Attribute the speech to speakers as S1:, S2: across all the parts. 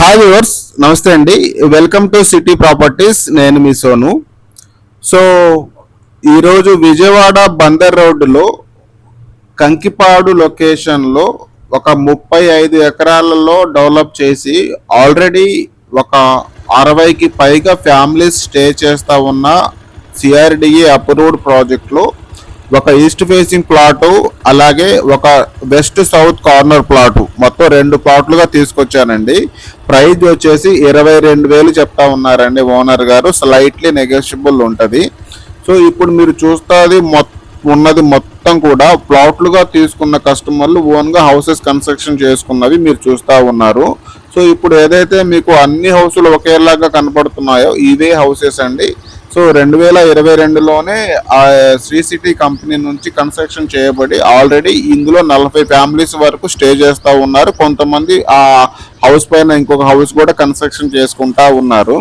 S1: Hi viewers నమస్తే అండి. Welcome to city properties నేను మీ సోను. సో ఈరోజు విజయవాడ బందర్ రోడ్డులో కంకిపాడు లొకేషన్లో ఒక ముప్పై ఐదు ఎకరాలలో డెవలప్ చేసి ఆల్రెడీ ఒక అరవైకి పైగా ఫ్యామిలీస్ స్టే చేస్తా ఉన్న సిఆర్డిఏ అప్రూవ్డ్ ప్రాజెక్ట్లో ఒక ఈస్ట్ ఫేసింగ్ ప్లాటు అలాగే ఒక వెస్ట్ సౌత్ కార్నర్ ప్లాటు. మొత్తం రెండు ప్లాట్లుగా తీసుకొచ్చానండి. ప్రైజ్ వచ్చేసి ఇరవై రెండు వేలు చెప్తా ఉన్నారండి ఓనర్ గారు. స్లైట్లీ నెగోషియబుల్ ఉంటుంది. సో ఇప్పుడు మీరు చూస్తుంది మొత్తం ఉన్నది మొత్తం కూడా ప్లాట్లుగా తీసుకున్న కస్టమర్లు ఓన్గా హౌసెస్ కన్స్ట్రక్షన్ చేసుకున్నవి మీరు చూస్తూ ఉన్నారు. సో ఇప్పుడు ఏదైతే మీకు అన్ని హౌసులు ఒకేలాగా కనపడుతున్నాయో ఇవే హౌసెస్ అండి. సో రెండు వేల ఇరవై రెండులోనే ఆ శ్రీ సిటీ కంపెనీ నుంచి కన్స్ట్రక్షన్ చేయబడి ఆల్రెడీ ఇందులో నలభై ఫ్యామిలీస్ వరకు స్టే చేస్తూ ఉన్నారు. కొంతమంది ఆ హౌస్ పైన ఇంకొక హౌస్ కూడా కన్స్ట్రక్షన్ చేసుకుంటా ఉన్నారు.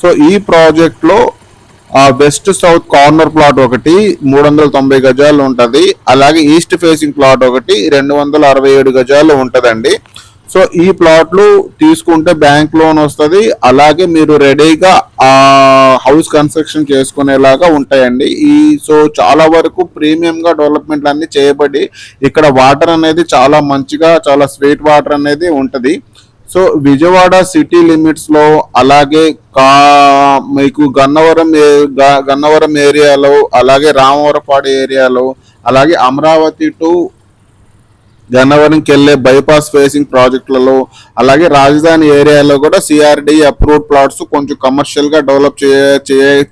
S1: సో ఈ ప్రాజెక్ట్లో ఆ వెస్ట్ సౌత్ కార్నర్ ప్లాట్ ఒకటి మూడు వందల తొంభై గజాలు ఉంటుంది. అలాగే ఈస్ట్ ఫేసింగ్ ప్లాట్ ఒకటి రెండు వందల అరవై ఏడు గజాలు ఉంటుందండి. సో ఈ ప్లాట్లు తీసుకుంటే బ్యాంక్ లోన్ వస్తుంది. అలాగే మీరు రెడీగా ఆ హౌస్ కన్స్ట్రక్షన్ చేసుకునేలాగా ఉంటాయండి. ఈ సో చాలా వరకు ప్రీమియంగా డెవలప్మెంట్ అన్ని చేయబడి ఇక్కడ వాటర్ అనేది చాలా మంచిగా చాలా స్వీట్ వాటర్ అనేది ఉంటుంది. సో విజయవాడ సిటీ లిమిట్స్లో అలాగే కా మీకు గన్నవరం గన్నవరం ఏరియాలో అలాగే రామవరపాడు ఏరియాలో అలాగే అమరావతి టు గన్నవరంకి వెళ్ళే బైపాస్ ఫేసింగ్ ప్రాజెక్టులలో అలాగే రాజధాని ఏరియాలో కూడా సిఆర్డి అప్రూవ్డ్ ప్లాట్స్ కొంచెం కమర్షియల్గా డెవలప్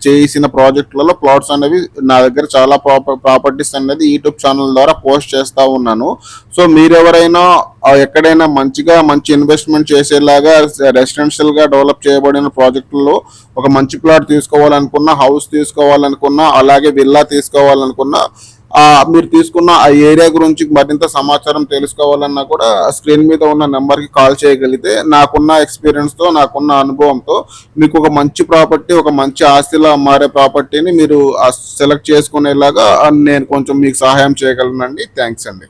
S1: చేసిన ప్రాజెక్టులలో ప్లాట్స్ అనేవి నా దగ్గర చాలా ప్రాపర్టీస్ అనేది యూట్యూబ్ ఛానల్ ద్వారా పోస్ట్ చేస్తా ఉన్నాను. సో మీరెవరైనా ఎక్కడైనా మంచిగా మంచి ఇన్వెస్ట్మెంట్ చేసేలాగా రెసిడెన్షియల్గా డెవలప్ చేయబడిన ప్రాజెక్టుల్లో ఒక మంచి ప్లాట్ తీసుకోవాలనుకున్నా హౌస్ తీసుకోవాలనుకున్నా అలాగే విల్లా తీసుకోవాలనుకున్నా మీరు తీసుకున్న ఆ ఏరియా గురించి మరింత సమాచారం తెలుసుకోవాలన్నా కూడా స్క్రీన్ మీద ఉన్న నెంబర్కి కాల్ చేయగలిగితే నాకున్న ఎక్స్పీరియన్స్తో తో నాకున్న అనుభవంతో మీకు ఒక మంచి ప్రాపర్టీ ఒక మంచి ఆస్తిలా మారే ప్రాపర్టీని మీరు సెలెక్ట్ చేసుకునేలాగా నేను కొంచెం మీకు సహాయం చేయగలనండి. థ్యాంక్స్ అండి.